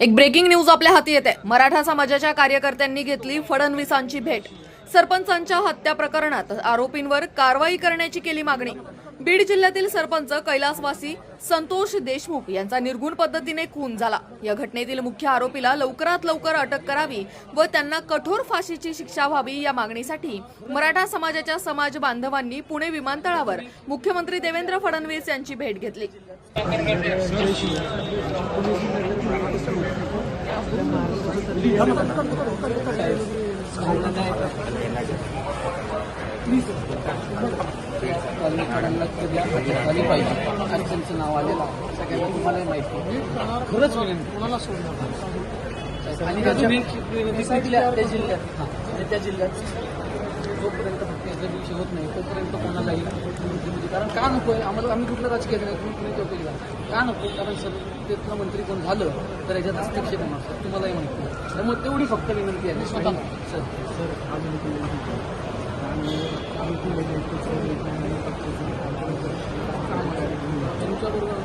एक breaking news आपल्या हाती येते. मराठा समाजाच्या कार्यकर्त्यांनी घेतली फडणवीसांची भेट. सरपंचांच्या हत्या प्रकरणात आरोपींवर कारवाई करण्याची केली मागणी. बीड जिल्ह्यातील सरपंच कैलासवासी संतोष देशमुख यांचा निर्गुण पद्धतीने खून झाला. या घटनेतील मुख्य आरोपीला लवकरात लवकर अटक करावी व त्यांना कठोर फाशीची शिक्षा व्हावी या मागणीसाठी मराठा समाजाच्या समाज बांधवांनी पुणे विमानतळावर मुख्यमंत्री देवेंद्र फडणवीस यांची भेट घेतली. कधी पाहिजे त्यांचं नाव आलेलं सगळ्यांना तुम्हालाही माहिती खरंच कोणाला सोडणार आणि त्या जिल्ह्यात हां त्या जिल्ह्यात जोपर्यंत फक्त एका दिवशी होत नाही तोपर्यंत कोणालाही मुख्यमंत्री कारण का नको आहे आम्हाला आम्ही कुठलं राजकीय नाही तुम्ही कुणी तो केला का नको कारण सर तिथलं मंत्री कोण झालं तर याच्यात हस्तक्षेप होणार सर तुम्हालाही माहिती आहे त्यामुळे तेवढी फक्त विनंती आहे स्वतः सर सर अजून एक विनंती आहे. आणि आम्ही पुढे जायचं तुमच्याबरोबर